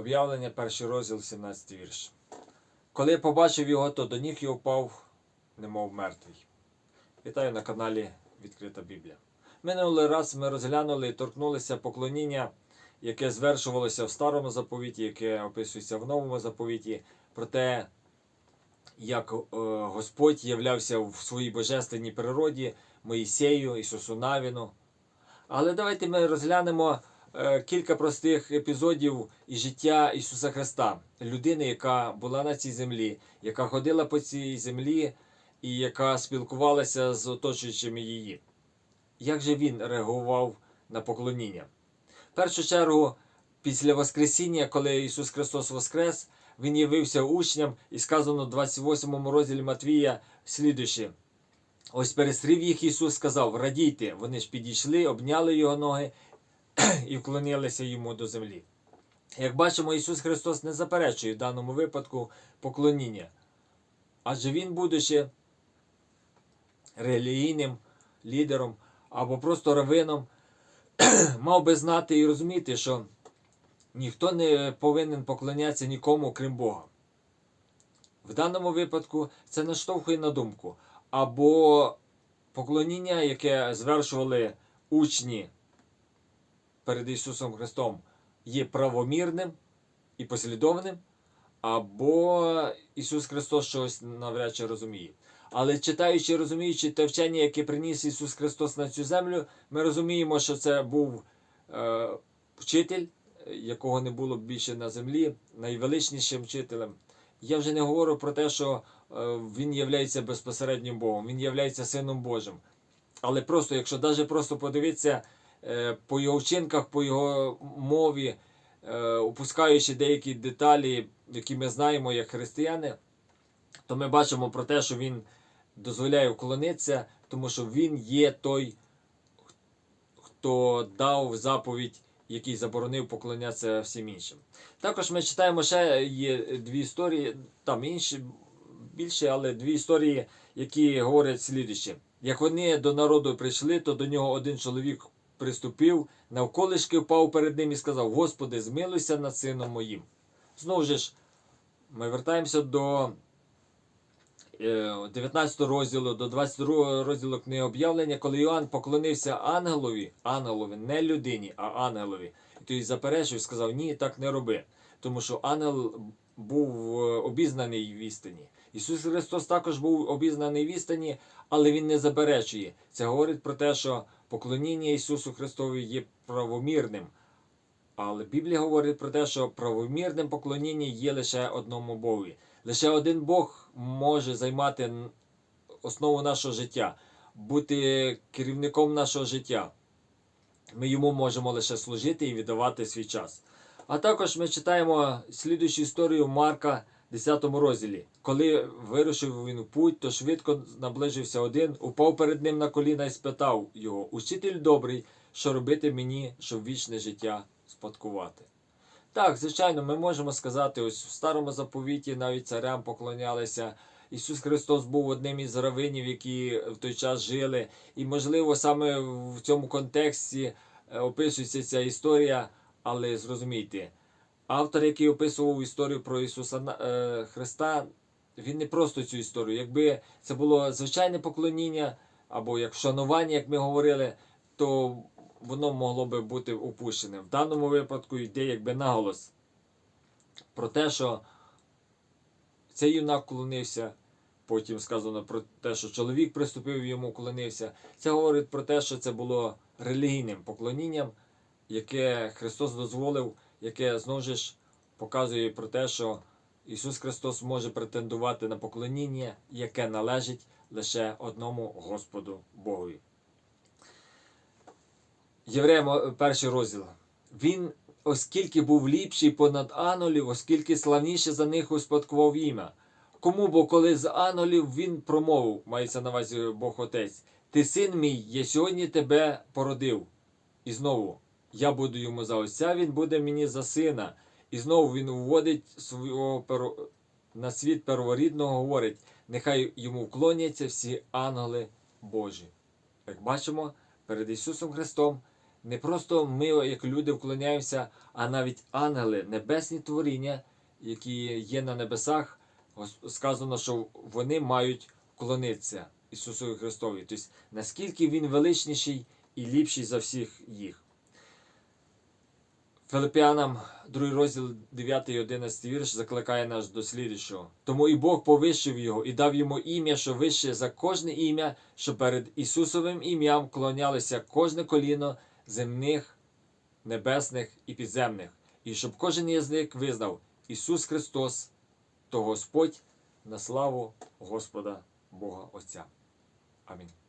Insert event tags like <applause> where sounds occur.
Об'явлення, перший розділ, 17 вірш. Коли я побачив його, то до ніг його впав, немов мертвий. Вітаю на каналі Відкрита Біблія. Минулий раз ми розглянули і торкнулися поклоніння, яке звершувалося в старому заповіті, яке описується в новому заповіті, про те, як е, Господь являвся в своїй божественній природі Моїсею, Ісусу Навіну. Але давайте ми розглянемо кілька простих епізодів із життя Ісуса Христа, людини, яка була на цій землі, яка ходила по цій землі і яка спілкувалася з оточуючими її. Як же він реагував на поклоніння? В першу чергу, після Воскресіння, коли Ісус Христос Воскрес, Він явився учням і сказано в 28 розділі Матвія слідуюче. Ось перестрів їх Ісус сказав: Радійте, вони ж підійшли, обняли його ноги і вклонилися йому до землі. Як бачимо, Ісус Христос не заперечує в даному випадку поклоніння. Адже Він, будучи релігійним лідером або просто равином, <clears throat> мав би знати і розуміти, що ніхто не повинен поклонятися нікому, крім Бога. В даному випадку це наштовхує на думку. Або поклоніння, яке звершували учні перед Ісусом Христом, є правомірним і послідовним, або Ісус Христос щось навряд чи розуміє. Але читаючи, розуміючи те вчення, яке приніс Ісус Христос на цю землю, ми розуміємо, що це був е, вчитель, якого не було більше на землі, найвеличнішим вчителем. Я вже не говорю про те, що е, він є безпосереднім Богом, він є Сином Божим. Але просто, якщо навіть просто подивитися по його вчинках, по його мові, е, опускаючи деякі деталі, які ми знаємо як християни, то ми бачимо про те, що він дозволяє вклонитися, тому що він є той, хто дав заповідь, який заборонив поклонятися всім іншим. Також ми читаємо ще є дві історії, там інші більше, але дві історії, які говорять слідуще. Як вони до народу прийшли, то до нього один чоловік приступив, навколишки впав перед ним і сказав: Господи, змилуйся над сином моїм. Знову ж, ми вертаємося до 19 розділу, до 22 розділу книги об'явлення, коли Іоанн поклонився ангелові, ангелові, не людині, а ангелові. І той заперечив сказав: Ні, так не роби. Тому що ангел був обізнаний в істині. Ісус Христос також був обізнаний в істині, але Він не заперечує. Це говорить про те, що поклоніння Ісусу Христові є правомірним. Але Біблія говорить про те, що правомірним поклоніння є лише одному Богові. Лише один Бог може займати основу нашого життя, бути керівником нашого життя. Ми йому можемо лише служити і віддавати свій час. А також ми читаємо слідуючу історію Марка, 10 розділі. Коли вирушив він в путь, то швидко наближився один, упав перед ним на коліна і спитав його: Учитель добрий, що робити мені, щоб вічне життя спадкувати? Так, звичайно, ми можемо сказати, ось в старому заповіті навіть царям поклонялися. Ісус Христос був одним із равинів, які в той час жили. І, можливо, саме в цьому контексті описується ця історія, але зрозумійте, автор, який описував історію про Ісуса е, Христа, він не просто цю історію. Якби це було звичайне поклоніння або як вшанування, як ми говорили, то воно могло би бути упущене. В даному випадку йде якби наголос про те, що цей юнак клонився. Потім сказано про те, що чоловік приступив йому клонився. Це говорить про те, що це було релігійним поклонінням, яке Христос дозволив, яке знову ж показує про те, що Ісус Христос може претендувати на поклоніння, яке належить лише одному Господу Богові. Євреям перший розділ. Він, оскільки був ліпший понад анолів, оскільки славніше за них успадкував ім'я. Кому, бо коли з анолів він промовив, мається на увазі Бог Отець, ти син мій, я сьогодні тебе породив. І знову я буду йому за отця, він буде мені за сина. І знову він вводить свого перо... на світ перворідного, говорить, нехай йому вклоняться всі ангели Божі. Як бачимо, перед Ісусом Христом не просто ми, як люди, вклоняємося, а навіть ангели, небесні творіння, які є на небесах, сказано, що вони мають вклонитися Ісусу Христові. Тобто, наскільки Він величніший і ліпший за всіх їх. Филиппіанам, 2 розділ 9 і 11 вірш закликає нас до слідчого. Тому і Бог повищив його і дав йому ім'я, що вище за кожне ім'я, що перед Ісусовим ім'ям клонялися кожне коліно земних, небесних і підземних, і щоб кожен язик визнав Ісус Христос, то Господь на славу Господа Бога Отця. Амінь.